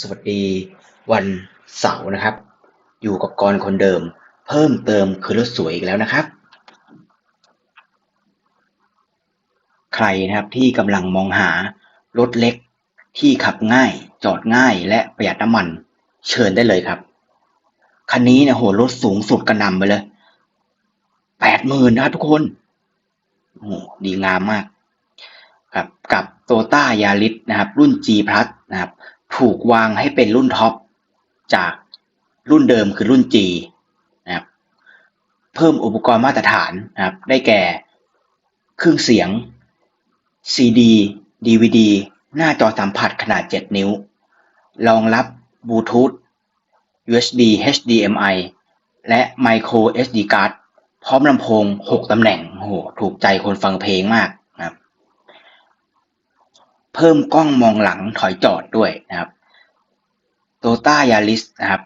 สวัสดีวันเสาร์นะครับ อยู่กับกรคนเดิม เพิ่มเติมคือรถสวยอีกแล้วนะครับ ใครนะครับที่กำลังมองหารถเล็กที่ขับง่าย จอดง่ายและประหยัดน้ำมันเชิญได้เลยครับ คันนี้นี่ยโหรถสูงสุดกระนำไปเลยแปดหมื่นนะครับทุกคนโอ้โหดีงามมากครับกับโตต้ายาริสนะครับ รุ่น G Plus นะครับ ถูกวางให้เป็นรุ่นท็อปจากรุ่นเดิมคือรุ่น G นะครับเพิ่มอุปกรณ์มาตรฐานนะครับ ได้แก่เครื่องเสียง CD DVD หน้าจอสัมผัสขนาด 7 นิ้ว รองรับบลูทูธ USB HDMI และ Micro SD card พร้อมลำโพง 6 ตำแหน่งโหถูกใจคนฟังเพลงมาก เพิ่มกล้องมองหลังถอยจอดด้วยนะครับ Toyota Yaris นะครับ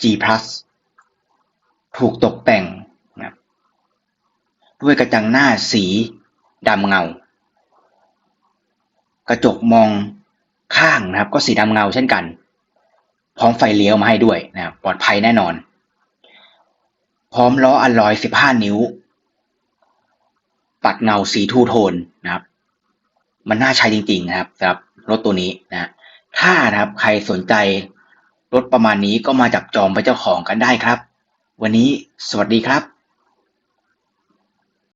G Plus ถูกตกแต่งนะครับด้วยกระจังหน้าสีดำเงา กระจกมองข้างนะครับ ก็สีดำเงาเช่นกัน พร้อมไฟเลี้ยวมาให้ด้วยนะครับปลอดภัยแน่นอน พร้อมล้ออัลลอย 15 นิ้ว ปัดเงาสีทูโทนนะครับ มันน่าใช้จริงๆนะครับสำหรับรถตัวนี้นะถ้านะครับใครสนใจรถประมาณนี้ก็มาจับจองไปนเจ้าของกันได้ครับ วันนี้สวัสดีครับ